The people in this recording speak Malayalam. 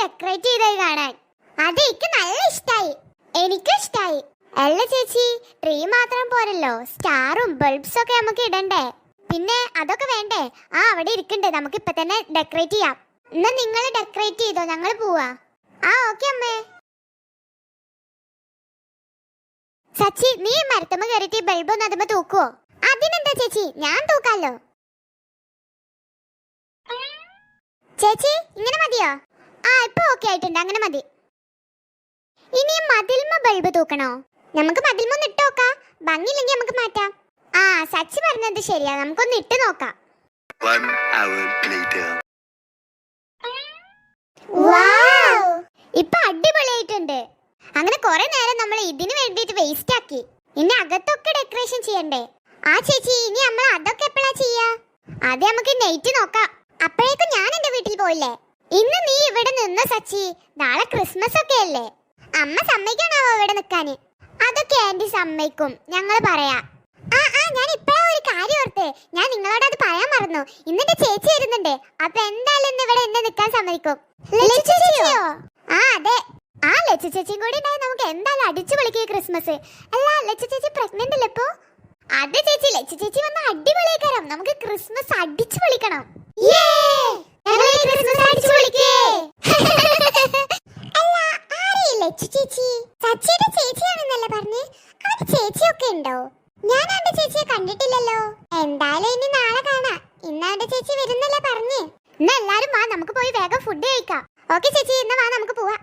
ഡെക്കറേറ്റ് ചെയ്തത് കാണാൻ. അത് എനിക്ക് നല്ല ഇഷ്ടായി. എനിക്കും ഇഷ്ടായി. അല്ല ചേച്ചി ട്രീ മാത്രം പോരല്ലോ. സ്റ്റാറും ബൾബ്സ് ഒക്കെ നമുക്ക് ഇടണ്ടേ? പിന്നെ അതൊക്കെ വേണ്ടേ? ആ അവിടെ ഇരിക്കണ്ടേ. നമുക്ക് ഇപ്പൊ തന്നെ ഡെക്കറേറ്റ് ചെയ്യാം. എന്നാ നിങ്ങൾ ഡെക്കറേറ്റ് ചെയ്തോ? ഞങ്ങൾ പോവാ. ആ ഓക്കെ അമ്മേ. സച്ചി നീ മരത്തമ്മ കയറിയിട്ട് ഒന്ന് അതുമ്പോ തൂക്കുവോ? അതിനെന്താ ചേച്ചി? ഞാൻ തൂക്കാലോ. ചേച്ചി ഇങ്ങനെ മതിയോ? ആ ഇപ്പൊ ഓക്കെ ആയിട്ടുണ്ട്. അങ്ങനെ മതി. ഇനി മതിൽമ ബൾബ് തൂക്കണോ? നമുക്ക് മതിൽമ ഒന്ന് ഇട്ട് നോക്കാം. ഭംഗിയില്ലെങ്കിൽ നമുക്ക് മാറ്റാം. ആ സച്ചി പറഞ്ഞത് ശരിയാ. നമുക്കൊന്ന് ഇട്ട് നോക്കാം. ഇപ്പൊ അടിപൊളിയായിട്ടുണ്ട്. അങ്ങനെ കുറെ നേരം നമ്മൾ ഇതിന് വേണ്ടിട്ട് വേസ്റ്റ് ആക്കി. ഇനി അകത്തൊക്കെ ഡെക്കറേഷൻ ചെയ്യണ്ടേ? ആ ചേച്ചി ഇനി നമ്മൾ അതൊക്കെ എപ്പോഴാ ചെയ്യാ? അത് നമുക്ക് നെയ്റ്റ് നോക്കാം. പോയില്ലേ? ഇന്ന് നീ ഇവിടെ നിന്ന് സച്ചി? നാളെ ക്രിസ്മസ് ഒക്കെ അല്ലേ? അമ്മ സമ്മതിക്കണാവോ ഇവിടെ നിക്കാന് അതൊക്കെ ആന്റി സമ്മതിക്കും. ഞങ്ങൾ പറയാ. ആ ആ ഞാൻ ഇപ്പഴാ ഒരു കാര്യം ഓർത്ത്. ഞാൻ നിങ്ങളോട് അത് പറയാൻ മറന്നു. ഇന്നെന്റെ ചേച്ചി വരുന്നുണ്ട്. അപ്പൊ എന്തായാലും ഇന്ന് ഇവിടെ എന്നെ നിക്കാൻ സമ്മതിക്കും. ആ അതെ. ആ ലച്ച ചേച്ചിയും കൂടി ഉണ്ടായി നമുക്ക് എന്തായാലും അടിച്ചു പൊളിക്കുക ക്രിസ്മസ്. അല്ല ലച്ച ചേച്ചി പ്രഗ്നന്റ് അല്ലേ ഇപ്പോ? അതെ ചേച്ചി. ലച്ച ചേച്ചി വന്ന അടിപൊളിയാക്കാരം നമുക്ക് ക്രിസ്മസ് അടിച്ചു പൊളിക്കണം ഞങ്ങൾ ഈ ക്രിസ്മസ് അടിച്ചു പൊളിക്കേ അല്ല ആരെയും ലച്ചു ചേച്ചി സച്ചിയുടെ ചേച്ചിയാണെന്നല്ലേ പറഞ്ഞ്? അവന് ചേച്ചിയൊക്കെ ഉണ്ടോ? ഞാൻ അവന്റെ ചേച്ചിയെ കണ്ടിട്ടില്ലല്ലോ. എന്തായാലും ഇനി നാളെ കാണാം. ഇന്ന് അവന്റെ ചേച്ചി വരുന്നല്ലേ പറഞ്ഞ്. എന്നാ എല്ലാരും വാ നമുക്ക് പോയി വേഗം ഫുഡ് കഴിക്കാം. ഓക്കെ ചേച്ചി എന്നാ വാ നമുക്ക് പോവാം.